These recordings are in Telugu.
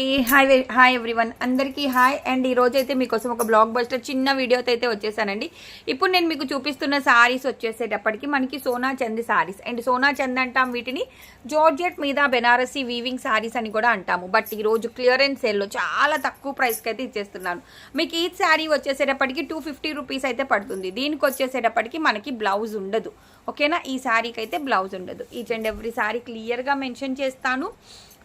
హాయ్ హాయ్ ఎవ్రీవన్ అందరికీ హాయ్ అండ్ ఈరోజు అయితే మీకోసం ఒక బ్లాగ్ బస్టర్ చిన్న వీడియోతో అయితే వచ్చేసానండి. ఇప్పుడు నేను మీకు చూపిస్తున్న సారీస్ వచ్చేసేటప్పటికి మనకి సోనా చంద్ సారీస్ అండ్ సోనా చంద్ అంటాం వీటిని జార్జెట్ మీద బెనారసీ వీవింగ్ సారీస్ అని కూడా అంటాము. బట్ ఈరోజు క్లియరెన్స్ సేల్లో చాలా తక్కువ ప్రైస్కి అయితే ఇచ్చేస్తున్నాను. మీకు ఈ శారీ వచ్చేసేటప్పటికి టూ ఫిఫ్టీ రూపీస్ అయితే పడుతుంది. దీనికి వచ్చేసేటప్పటికి మనకి బ్లౌజ్ ఉండదు. ఓకేనా ఈ శారీకి అయితే బ్లౌజ్ ఉండదు ఈచ్ అండ్ ఎవ్రీ శారీ క్లియర్గా మెన్షన్ చేస్తాను.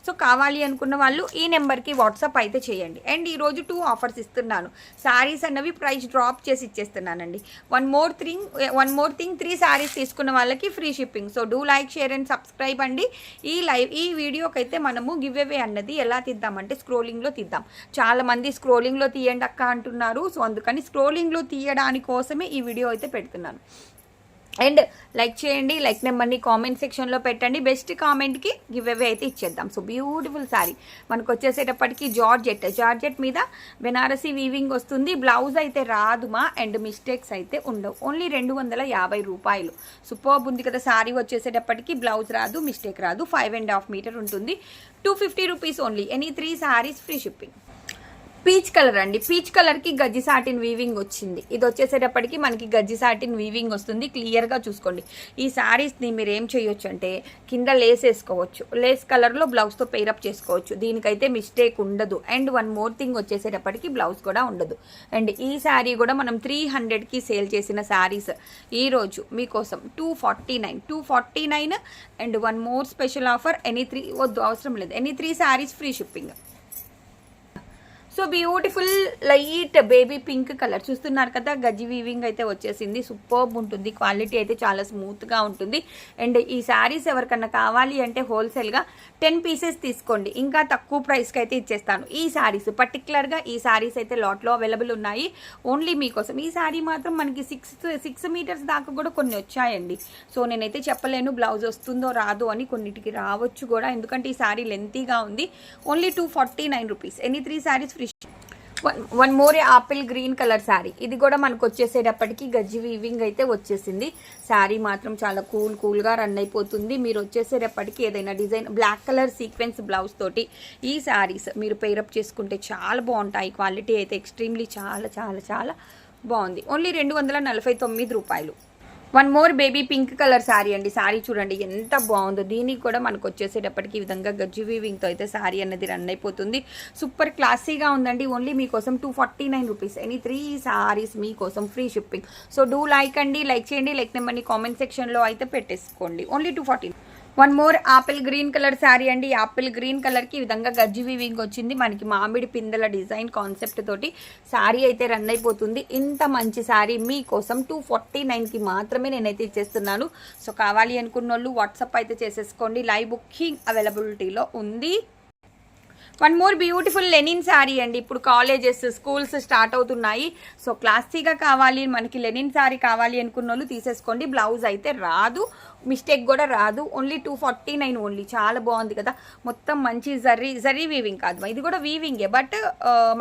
సో కావాలి అనుకున్న వాళ్ళు ఈ నెంబర్కి వాట్సాప్ అయితే చేయండి. అండ్ ఈరోజు టూ ఆఫర్స్ ఇస్తున్నాను. శారీస్ అన్నవి ప్రైస్ డ్రాప్ చేసి ఇచ్చేస్తున్నానండి. One more thing one more thing three saris తీసుకున్న వాళ్ళకి free shipping so do like share and subscribe అండి. ఈ లైవ్ ఈ వీడియోకి అయితే మనము గివ్ అవే అన్నది ఎలా తీద్దామంటే స్క్రోలింగ్లో తీద్దాం. చాలామంది స్క్రోలింగ్లో తీయండి అక్క అంటున్నారు. సో అందుకని స్క్రోలింగ్లో తీయడాని కోసమే ఈ వీడియో అయితే పెడుతున్నాను. అండ్ లైక్ చేయండి లైక్ నెంబర్ని కామెంట్ సెక్షన్లో పెట్టండి. బెస్ట్ కామెంట్కి గివ్ అవే అయితే ఇచ్చేద్దాం. సో బ్యూటిఫుల్ సారీ మనకు వచ్చేసేటప్పటికి జార్జెట్. జార్జెట్ మీద బెనారసీ వీవింగ్ వస్తుంది. బ్లౌజ్ అయితే రాదుమా? అండ్ మిస్టేక్స్ అయితే ఉండవు. ఓన్లీ రెండు వందల యాభై రూపాయలు. సూపర్ ఉంది కదా శారీ వచ్చేసేటప్పటికి. బ్లౌజ్ రాదు మిస్టేక్ రాదు. ఫైవ్ అండ్ హాఫ్ మీటర్ ఉంటుంది. Two fifty rupees only any three saris free shipping peach colour అండి. పీచ్ కలర్కి గజ్జి సాటిన్ వీవింగ్ వచ్చింది. ఇది వచ్చేసేటప్పటికి మనకి గజ్జి సాటిన్ వీవింగ్ వస్తుంది. క్లియర్గా చూసుకోండి. ఈ సారీస్ని మీరు ఏం చేయొచ్చు అంటే కింద లేస్ వేసుకోవచ్చు. లేస్ కలర్లో బ్లౌజ్తో పేరప్ చేసుకోవచ్చు. దీనికైతే మిస్టేక్ ఉండదు. అండ్ వన్ మోర్ థింగ్ వచ్చేసేటప్పటికి బ్లౌజ్ కూడా ఉండదు. అండ్ ఈ శారీ కూడా మనం త్రీ హండ్రెడ్కి సేల్ చేసిన శారీస్ ఈ రోజు మీకోసం two forty nine two forty nine and one more special offer any three వద్దు అవసరం లేదు. Any three saris free shipping so beautiful light baby pink colour. చూస్తున్నారు కదా గజ్జి వీవింగ్ అయితే వచ్చేసింది. సూపర్బ్ ఉంటుంది. క్వాలిటీ అయితే చాలా స్మూత్గా ఉంటుంది. అండ్ ఈ శారీస్ ఎవరికన్నా కావాలి అంటే హోల్సేల్గా టెన్ పీసెస్ తీసుకోండి. ఇంకా తక్కువ ప్రైస్కి అయితే ఇచ్చేస్తాను. ఈ శారీస్ పర్టికులర్గా ఈ శారీస్ అయితే లాట్లో అవైలబుల్ ఉన్నాయి. ఓన్లీ మీకోసం. ఈ శారీ మాత్రం మనకి సిక్స్ సిక్స్ మీటర్స్ దాకా కూడా కొన్ని వచ్చాయండి. సో నేనైతే చెప్పలేను బ్లౌజ్ వస్తుందో రాదో అని కొన్నిటికి రావచ్చు కూడా. ఎందుకంటే ఈ శారీ లెంతీగా ఉంది. Only two forty nine rupees any three saris free one one more apple green colour sari. ఇది కూడా మనకు వచ్చేసేటప్పటికి గజ్జి వీవింగ్ అయితే వచ్చేసింది. శారీ మాత్రం చాలా కూల్ కూల్గా రన్ అయిపోతుంది. మీరు వచ్చేసేటప్పటికి ఏదైనా design black colour sequence blouse తోటి ఈ శారీస్ మీరు పేరప్ చేసుకుంటే చాలా బాగుంటాయి. క్వాలిటీ అయితే ఎక్స్ట్రీమ్లీ చాలా చాలా చాలా బాగుంది. ఓన్లీ రెండు వందల నలభై తొమ్మిది రూపాయలు. One more baby pink colour sari అండి. శారీ చూడండి ఎంత బాగుందో. దీనికి కూడా మనకు వచ్చేసేటప్పటికి ఈ విధంగా గజ్జి వీవింగ్తో అయితే శారీ అన్నది రన్ అయిపోతుంది. సూపర్ క్లాసీగా ఉందండి. ఓన్లీ మీకోసం two forty nine rupees any three saris మీకోసం free shipping so do like అండి లైక్ చేయండి లైక్ నెంబర్ని కామెంట్ సెక్షన్లో అయితే పెట్టేసుకోండి. Only two forty one more apple green colour sari అండి. ఆపిల్ గ్రీన్ కలర్కి ఈ విధంగా గజ్జి వీవింగ్ వచ్చింది. మనకి మామిడి పిందెల డిజైన్ కాన్సెప్ట్ తోటి శారీ అయితే రన్ అయిపోతుంది. ఇంత మంచి శారీ మీకోసం టూ ఫార్టీ నైన్కి మాత్రమే నేనైతే ఇచ్చేస్తున్నాను. సో కావాలి అనుకున్న వాళ్ళు వాట్సాప్ అయితే చేసేసుకోండి. లైవ్ బుకింగ్ అవైలబిలిటీలో ఉంది. One more beautiful linen sari అండి. ఇప్పుడు కాలేజెస్ స్కూల్స్ స్టార్ట్ అవుతున్నాయి. సో క్లాసీగా కావాలి మనకి లెనిన్ శారీ కావాలి అనుకున్న వాళ్ళు తీసేసుకోండి. బ్లౌజ్ అయితే రాదు. మిస్టేక్ కూడా రాదు. Only two forty nine only చాలా బాగుంది కదా. మొత్తం మంచి జర్రీ జర్రీ వీవింగ్ కాదు. ఇది కూడా వీవింగే బట్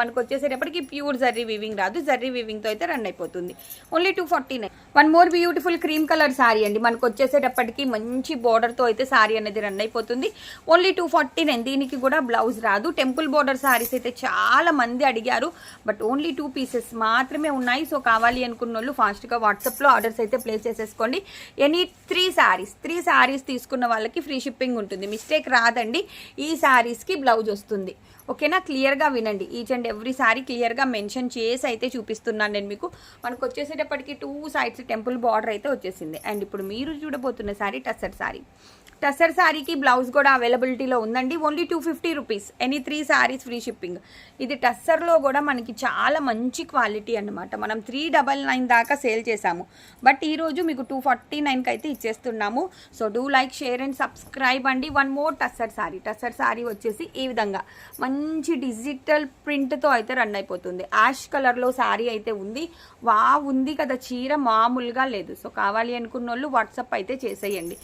మనకు వచ్చేసేటప్పటికి ప్యూర్ జర్రీ వీవింగ్ రాదు. జర్రీ వీవింగ్తో అయితే రన్ అయిపోతుంది. Only two forty nine one more beautiful cream colour sari అండి. మనకు వచ్చేసేటప్పటికి మంచి బార్డర్తో అయితే శారీ అనేది రన్ అయిపోతుంది. ఓన్లీ టూ ఫార్టీ నైన్ దీనికి కూడా బ్లౌజ్ రాదు. టెంపుల్ బోర్డర్ శారీస్ అయితే చాలా మంది అడిగారు. బట్ ఓన్లీ టూ పీసెస్ మాత్రమే ఉన్నాయి. సో కావాలి అనుకున్న వాళ్ళు ఫాస్ట్గా వాట్సాప్లో ఆర్డర్స్ అయితే ప్లేస్ చేసేసుకోండి. Any three saris. Three saris తీసుకున్న వాళ్ళకి ఫ్రీ షిప్పింగ్ ఉంటుంది. మిస్టేక్ రాదండి. ఈ శారీస్కి బ్లౌజ్ వస్తుంది. ఓకేనా? క్లియర్గా వినండి. ఈచ్ అండ్ ఎవ్రీ సారీ క్లియర్గా మెన్షన్ చేసి అయితే చూపిస్తున్నాను నేను మీకు. మనకు వచ్చేసేటప్పటికి టూ సైడ్స్ టెంపుల్ బార్డర్ అయితే వచ్చేసింది. అండ్ ఇప్పుడు మీరు చూడబోతున్న సారీ టస్సర్ సారీ టసర్ శారీకి బ్లౌజ్ కూడా అవైలబిలిటీలో ఉందండి. Only two fifty rupees any three saris free shipping ఇది టస్సర్లో కూడా మనకి చాలా మంచి క్వాలిటీ అన్నమాట. మనం త్రీ డబల్ నైన్ దాకా సేల్ చేశాము. బట్ ఈరోజు మీకు టూ ఫార్టీ నైన్కి అయితే ఇచ్చేస్తున్నాము. So do like share and subscribe అండి. వన్ మోర్ టస్సర్ శారీ టస్సర్ శారీ వచ్చేసి ఈ విధంగా. మంచి డిజిటల్ ప్రింట్తో అయితే రన్ అయిపోతుంది. యాష్ కలర్లో శారీ అయితే ఉంది. వా ఉంది కదా చీర మామూలుగా లేదు. సో కావాలి అనుకున్న వాళ్ళు వాట్సాప్ అయితే చేసేయండి.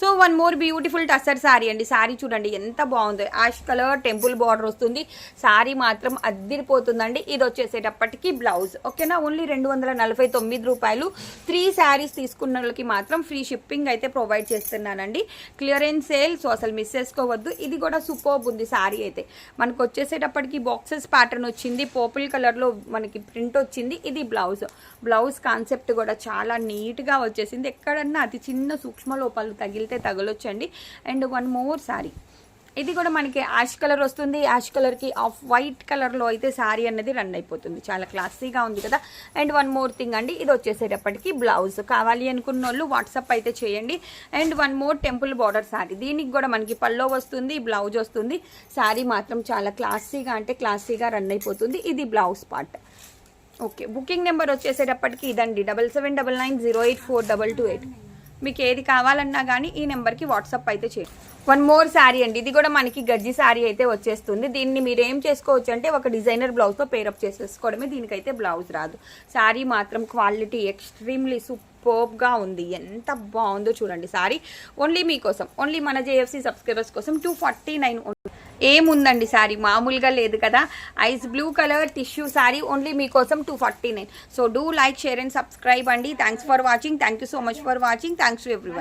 So one more beautiful tussar sari అండి. శారీ చూడండి ఎంత బాగుందో. యాష్ కలర్ టెంపుల్ బార్డర్ వస్తుంది. శారీ మాత్రం అద్దిరిపోతుందండి. ఇది వచ్చేసేటప్పటికి బ్లౌజ్. ఓకేనా? ఓన్లీ రెండు వందల నలభై తొమ్మిది రూపాయలు. త్రీ శారీస్ తీసుకున్న వాళ్ళకి మాత్రం ఫ్రీ షిప్పింగ్ అయితే ప్రొవైడ్ చేస్తున్నానండి. క్లియరెన్స్ సేల్ సో అసలు మిస్ చేసుకోవద్దు. ఇది కూడా సూపర్బ్ ఉంది శారీ అయితే. మనకు వచ్చేసేటప్పటికి బాక్సెస్ ప్యాటర్న్ వచ్చింది. పర్పుల్ కలర్లో మనకి ప్రింట్ వచ్చింది. ఇది బ్లౌజ్. బ్లౌజ్ కాన్సెప్ట్ కూడా చాలా నీట్గా వచ్చేసింది. ఎక్కడన్నా అతి చిన్న సూక్ష్మ లోపాలు తగిలి వెళ్తే తగలొచ్చండి. అండ్ వన్ మోర్ శారీ ఇది కూడా మనకి యాష్ కలర్ వస్తుంది. యాష్ కలర్కి ఆఫ్ వైట్ కలర్లో అయితే శారీ అనేది రన్ అయిపోతుంది. చాలా క్లాసీగా ఉంది కదా. అండ్ వన్ మోర్ థింగ్ అండి. ఇది వచ్చేసేటప్పటికి బ్లౌజ్. కావాలి అనుకున్న వాళ్ళు వాట్సాప్ అయితే చేయండి. And one more temple border sari దీనికి కూడా మనకి పల్లో వస్తుంది బ్లౌజ్ వస్తుంది. శారీ మాత్రం చాలా క్లాసీగా అంటే క్లాసీగా రన్ అయిపోతుంది. ఇది blouse part. Okay. Booking number వచ్చేసేటప్పటికి ఇదండి. Double seven double nine zero eight four double two eight. మీకు ఏది కావాలన్నా కానీ ఈ నెంబర్కి వాట్సాప్ అయితే చేయండి. వన్ మోర్ శారీ అండి. ఇది కూడా మనకి గజ్జి శారీ అయితే వచ్చేస్తుంది. దీన్ని మీరు ఏం చేసుకోవచ్చు అంటే ఒక డిజైనర్ బ్లౌజ్తో పేరప్ చేసేసుకోవడమే. దీనికైతే బ్లౌజ్ రాదు. శారీ మాత్రం క్వాలిటీ ఎక్స్ట్రీమ్లీ సూపర్గా ఉంది. ఎంత బాగుందో చూడండి శారీ. ఓన్లీ మీకోసం. ఓన్లీ మన జేఎఫ్సీ సబ్స్క్రైబర్స్ కోసం టూ ఫార్టీ నైన్ ఏముందండి శారీ మామూలుగా లేదు కదా. Ice blue colour tissue sari only మీకోసం two forty nine so do like share and subscribe అండి. Thanks for watching thank you so much for watching thanks to every